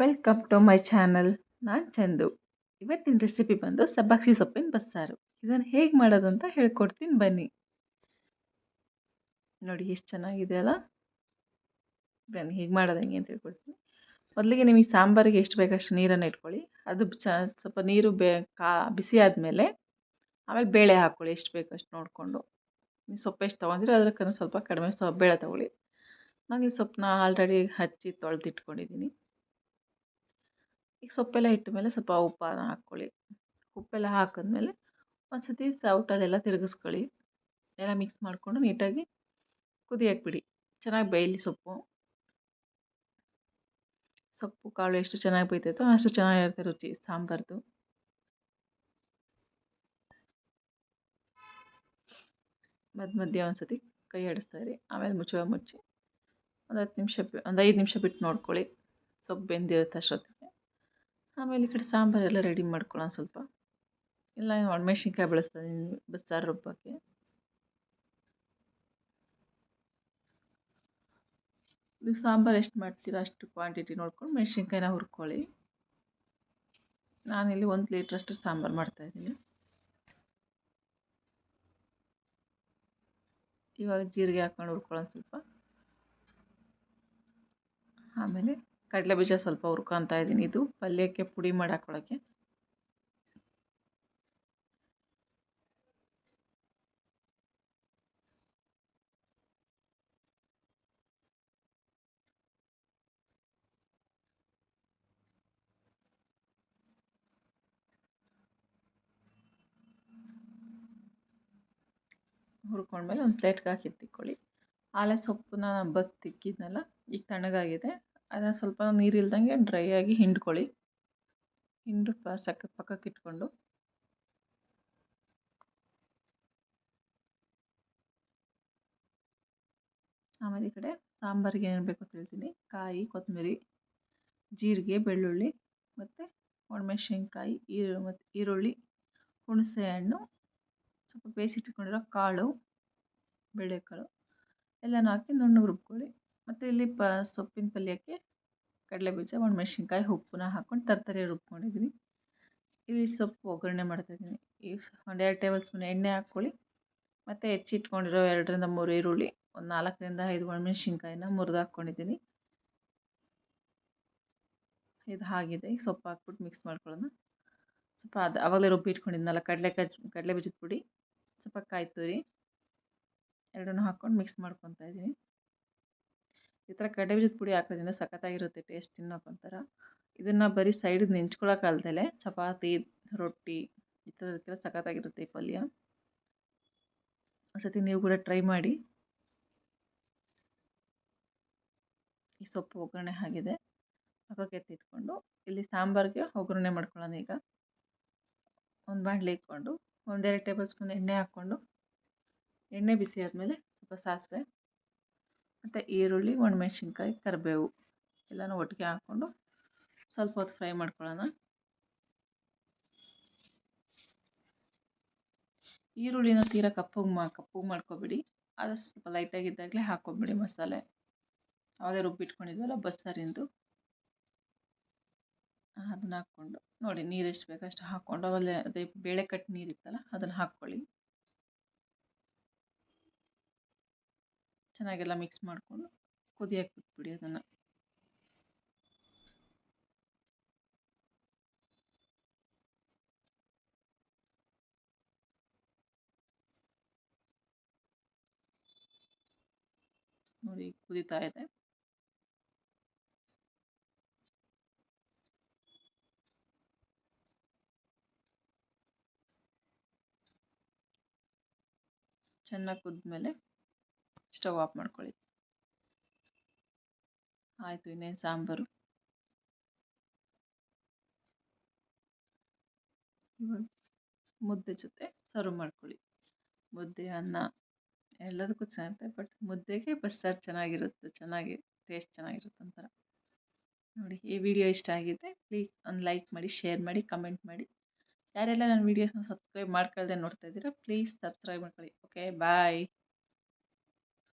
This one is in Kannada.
ವೆಲ್ಕಮ್ ಟು ಮೈ ಚಾನಲ್ ನಾನು ಚಂದು. ಇವತ್ತಿನ ರೆಸಿಪಿ ಬಂದು ಸಬ್ಬಾಕ್ಸಿ ಸೊಪ್ಪಿನ ಬಸ್ಸಾರು. ಇದನ್ನು ಹೇಗೆ ಮಾಡೋದು ಅಂತ ಹೇಳ್ಕೊಡ್ತೀನಿ ಬನ್ನಿ. ನೋಡಿ ಎಷ್ಟು ಚೆನ್ನಾಗಿದೆ ಅಲ್ಲ? ಬನ್ನಿ, ಹೇಗೆ ಮಾಡೋದು ಹೆಂಗೆ ಅಂತ ಹೇಳ್ಕೊಡ್ತೀನಿ. ಮೊದಲಿಗೆ ನಿಮಗೆ ಸಾಂಬಾರಿಗೆ ಎಷ್ಟು ಬೇಕಷ್ಟು ನೀರನ್ನು ಇಟ್ಕೊಳ್ಳಿ. ಅದು ಚ, ಸ್ವಲ್ಪ ನೀರು ಬೇ, ಕಾ, ಬಿಸಿ ಆದಮೇಲೆ ಆಮೇಲೆ ಬೇಳೆ ಹಾಕ್ಕೊಳ್ಳಿ, ಎಷ್ಟು ಬೇಕಷ್ಟು ನೋಡಿಕೊಂಡು. ನೀವು ಸೊಪ್ಪು ಎಷ್ಟು ತೊಗೊಂಡಿರಿ ಅದಕ್ಕೆ ಸ್ವಲ್ಪ ಕಡಿಮೆ ಸ್ವಲ್ಪ ಬೇಳೆ ತೊಗೊಳ್ಳಿ. ನಾನು ಈ ಸೊಪ್ಪನ್ನ ಆಲ್ರೆಡಿ ಹಚ್ಚಿ ತೊಳೆದಿಟ್ಕೊಂಡಿದ್ದೀನಿ. ಈಗ ಸೊಪ್ಪೆಲ್ಲ ಇಟ್ಟ ಮೇಲೆ ಸ್ವಲ್ಪ ಉಪ್ಪನ್ನು ಹಾಕ್ಕೊಳ್ಳಿ. ಉಪ್ಪೆಲ್ಲ ಹಾಕಿದ್ಮೇಲೆ ಒಂದು ಸರ್ತಿ ಸೌಟಲ್ಲೆಲ್ಲ ತಿರುಗಿಸ್ಕೊಳ್ಳಿ. ಎಲ್ಲ ಮಿಕ್ಸ್ ಮಾಡಿಕೊಂಡು ನೀಟಾಗಿ ಕುದಿಯಕ್ಕೆ ಬಿಡಿ ಚೆನ್ನಾಗಿ ಬೇಯಲಿ ಸೊಪ್ಪು. ಸೊಪ್ಪು, ಕಾಳು ಎಷ್ಟು ಚೆನ್ನಾಗಿ ಬೇಯ್ತೈತೋ ಅಷ್ಟು ಚೆನ್ನಾಗಿರುತ್ತೆ ರುಚಿ, ಸಾಂಬಾರ್ದು. ಮಧ್ಯ ಮಧ್ಯ ಒಂದು ಸತಿ ಕೈ ಆಡಿಸ್ತಾ ಇರಿ. ಆಮೇಲೆ ಮುಚ್ಚುವ ಮುಚ್ಚಿ ಒಂದು ಹತ್ತು ನಿಮಿಷ ಒಂದು ಐದು ನಿಮಿಷ ಬಿಟ್ಟು ನೋಡ್ಕೊಳ್ಳಿ. ಸೊಪ್ಪು ಬೆಂದಿರುತ್ತೆ ಅಷ್ಟೊತ್ತಿಗೆ. ಆಮೇಲೆ ಈ ಕಡೆ ಸಾಂಬಾರೆಲ್ಲ ರೆಡಿ ಮಾಡ್ಕೊಳ್ಳೋಣ ಸ್ವಲ್ಪ. ಇಲ್ಲ ಒಣಮೆಣ್ಸಿನ್ಕಾಯಿ ಬಳಸ್ತಾ ಇದ್ದೀನಿ ಬಸ್ಸಾರು ರುಬ್ಬಕ್ಕೆ ನೀವು ಸಾಂಬಾರು ಎಷ್ಟು ಮಾಡ್ತೀರಾ ಅಷ್ಟು ಕ್ವಾಂಟಿಟಿ ನೋಡ್ಕೊಂಡು ಮೆಣಸಿನ್ಕಾಯಿನ ಹುರ್ಕೊಳ್ಳಿ. ನಾನಿಲ್ಲಿ ಒಂದು ಲೀಟ್ರಷ್ಟು ಸಾಂಬಾರು ಮಾಡ್ತಾಯಿದ್ದೀನಿ ಇವಾಗ ಜೀರಿಗೆ ಹಾಕ್ಕೊಂಡು ಹುರ್ಕೊಳ್ಳೋಣ ಸ್ವಲ್ಪ. ಆಮೇಲೆ ಕಡಲೆ ಬೀಜ ಸ್ವಲ್ಪ ಹುರ್ಕೊತಾ ಇದ್ದೀನಿ. ಇದು ಪಲ್ಯಕ್ಕೆ ಪುಡಿ ಮಾಡಿ ಹಾಕ್ಕೊಳ್ಳೋಕ್ಕೆ ಹುರ್ಕೊಂಡ್ಮೇಲೆ ಒಂದು ಪ್ಲೇಟ್ಗೆ ಹಾಕಿ ತಿಕ್ಕೊಳ್ಳಿ ಆಲೆ ಸೊಪ್ಪನ್ನ ಬಸ್ ತಿಕ್ಕಿದ್ನಲ್ಲ, ಈಗ ತಣ್ಣಗಾಗಿದೆ. ಅದನ್ನು ಸ್ವಲ್ಪ ನೀರು ಇಲ್ದಂಗೆ ಡ್ರೈ ಆಗಿ ಹಿಂಡ್ಕೊಳ್ಳಿ. ಹಿಂಡು ಸಕ್ಕ ಪಕ್ಕಕ್ಕೆ ಇಟ್ಕೊಂಡು. ಆಮೇಲೆ ಈ ಕಡೆ ಸಾಂಬಾರಿಗೆ ಏನು ಬೇಕು ಅಂತ ಕಾಯಿ ಕೊತ್ತಂಬರಿ ಜೀರಿಗೆ, ಬೆಳ್ಳುಳ್ಳಿ ಮತ್ತು ಒಣಮೆಣ್ಸಿನ್ಕಾಯಿ, ಈರು ಮತ್ತು ಈರುಳ್ಳಿ, ಹುಣಸೆ ಹಣ್ಣು, ಸ್ವಲ್ಪ ಬೇಯಿಸಿಟ್ಕೊಂಡಿರೋ ಕಾಳು ಬೇಳೆಕಾಳು ಎಲ್ಲನೂ ಹಾಕಿ ನುಣ್ಣಗೆ ರುಬ್ಕೊಳ್ಳಿ. ಮತ್ತು ಇಲ್ಲಿ ಪ, ಸೊಪ್ಪಿನ ಪಲ್ಯಕ್ಕೆ ಕಡಲೆಬೀಜ, ಒಣಮೆಣ್ಸಿನ್ಕಾಯಿ ಉಪ್ಪನ್ನ ಹಾಕ್ಕೊಂಡು ತರಕಾರಿ ರುಬ್ಕೊಂಡಿದ್ದೀನಿ ಇಲ್ಲಿ ಸೊಪ್ಪು ಒಗ್ಗರಣೆ ಮಾಡ್ತಾಯಿದ್ದೀನಿ ಈ ಒಂದು ಎರಡು ಟೇಬಲ್ ಸ್ಪೂನ್ ಎಣ್ಣೆ ಹಾಕ್ಕೊಳ್ಳಿ. ಮತ್ತು ಹೆಚ್ಚಿಟ್ಕೊಂಡಿರೋ ಎರಡರಿಂದ ಮೂರು ಈರುಳ್ಳಿ, ಒಂದು ನಾಲ್ಕರಿಂದ ಐದು ಒಣಮೆಣ್ಸಿನ್ಕಾಯಿನ ಮುರಿದು ಹಾಕ್ಕೊಂಡಿದ್ದೀನಿ ಇದು ಹಾಗಿದೆ ಈಗ ಸೊಪ್ಪು ಹಾಕ್ಬಿಟ್ಟು ಮಿಕ್ಸ್ ಮಾಡ್ಕೊಳ್ಳೋಣ. ಸ್ವಲ್ಪ ಅದು ಆವಾಗಲೇ ರುಬ್ಬಿ ಇಟ್ಕೊಂಡಿದ್ನಲ್ಲ ಕಡಲೆಕಾಯಿ ಕಡಲೆ ಬೀಜದ ಪುಡಿ. ಸ್ವಲ್ಪ ಕಾಯಿ ತುರಿ ಎರಡನ್ನೂ ಹಾಕ್ಕೊಂಡು ಮಿಕ್ಸ್ ಮಾಡ್ಕೊತಾ ಇದ್ದೀನಿ. ಈ ಥರ ಕಡಲೆ ಪುಡಿ ಹಾಕೋದ್ರಿಂದ ಸಖತ್ತಾಗಿರುತ್ತೆ ಟೇಸ್ಟ್ ತಿನ್ನೋಕ್ಕೊಂಥರ ಇದನ್ನು ಬರೀ ಸೈಡಿಗೆ ನೆಂಚ್ಕೊಳ್ಳೋಕ್ಕಲ್ದಲೆ ಚಪಾತಿ, ರೊಟ್ಟಿ ಈ ಥರದಕ್ಕೆಲ್ಲ ಸಖತ್ತಾಗಿರುತ್ತೆ ಈ ಪಲ್ಯ. ಒಂದ್ಸತಿ ನೀವು ಕೂಡ ಟ್ರೈ ಮಾಡಿ. ಈ ಸೊಪ್ಪು ಒಗ್ಗರಣೆ ಆಗಿದೆ. ಪಕ್ಕಕ್ಕೆ ಎತ್ತಿಟ್ಕೊಂಡು ಇಲ್ಲಿ ಸಾಂಬಾರಿಗೆ ಒಗ್ಗರಣೆ ಮಾಡ್ಕೊಳ್ಳೋಣ ಈಗ. ಒಂದು ಬಾಂಡ್ಲಿ ಇಟ್ಕೊಂಡು ಒಂದೆರಡು ಟೇಬಲ್ ಸ್ಪೂನ್ ಎಣ್ಣೆ ಹಾಕ್ಕೊಂಡು ಎಣ್ಣೆ ಬಿಸಿ ಆದಮೇಲೆ ಸ್ವಲ್ಪ ಸಾಸಿವೆ. ಮತ್ತು ಈರುಳ್ಳಿ, ಒಣಮೆಣ್ಸಿನ್ಕಾಯಿ, ಕರಿಬೇವು ಎಲ್ಲನೂ ಒಟ್ಟಿಗೆ ಹಾಕ್ಕೊಂಡು ಸ್ವಲ್ಪ ಹೊತ್ತು ಫ್ರೈ ಮಾಡ್ಕೊಳ್ಳೋಣ. ಈರುಳ್ಳಿನ ತೀರಾ ಕಪ್ಪಗೆ ಮಾ ಕಪ್ಪಗೆ ಮಾಡ್ಕೊಬೇಡಿ. ಆದಷ್ಟು ಸ್ವಲ್ಪ ಲೈಟಾಗಿದ್ದಾಗಲೇ ಹಾಕ್ಕೊಬಿಡಿ ಮಸಾಲೆ. ಅದೇ ರುಬ್ಬಿಟ್ಕೊಂಡಿದ್ವಲ್ಲ ಬಸ್ಸಾರಿಂದು. ಅದನ್ನ ಹಾಕ್ಕೊಂಡು ನೋಡಿ ನೀರು ಎಷ್ಟು ಬೇಕಷ್ಟು ಹಾಕ್ಕೊಂಡು ಆಮೇಲೆ ಅದೇ ಬೇಳೆ ಕಟ್ಟು ನೀರಿತ್ತಲ್ಲ ಅದನ್ನು ಹಾಕ್ಕೊಳ್ಳಿ. ಚೆನ್ನಾಗೆಲ್ಲ ಮಿಕ್ಸ್ ಮಾಡಿಕೊಂಡು ಕುದಿಯಕ್ಕೆ ಬಿಟ್ಬಿಡಿ ಅದನ್ನು. ನೋಡಿ ಕುದೀತಾ ಇದೆ. ಚೆನ್ನಾಗಿ ಕುದ್ಮೇಲೆ ಸ್ಟವ್ ಆಫ್ ಮಾಡ್ಕೊಳ್ಳಿ ಆಯಿತು, ಇನ್ನೇನು ಸಾಂಬಾರು? ಮುದ್ದೆ ಜೊತೆ ಸರ್ವ್ ಮಾಡ್ಕೊಳ್ಳಿ. ಮುದ್ದೆ, ಅನ್ನ, ಎಲ್ಲದಕ್ಕೂ ಚೆನ್ನಾಗಿರುತ್ತೆ, ಬಟ್ ಮುದ್ದೆಗೆ ಬಸ್ಸಾರು ಚೆನ್ನಾಗಿರುತ್ತೆ, ಚೆನ್ನಾಗಿ ಟೇಸ್ಟ್ ಚೆನ್ನಾಗಿರುತ್ತೆ ಒಂಥರ. ನೋಡಿ, ಈ ವಿಡಿಯೋ ಇಷ್ಟ ಆಗಿದ್ದರೆ ಪ್ಲೀಸ್ ಒಂದು ಲೈಕ್ ಮಾಡಿ, ಶೇರ್ ಮಾಡಿ, ಕಮೆಂಟ್ ಮಾಡಿ. ಯಾರೆಲ್ಲ ನನ್ನ ವೀಡಿಯೋಸ್ನ ಸಬ್ಸ್ಕ್ರೈಬ್ ಮಾಡ್ಕೊಳ್ದೆ ನೋಡ್ತಾ ಇದ್ದೀರಾ, ಪ್ಲೀಸ್ ಸಬ್ಸ್ಕ್ರೈಬ್ ಮಾಡ್ಕೊಳ್ಳಿ. Okay, bye.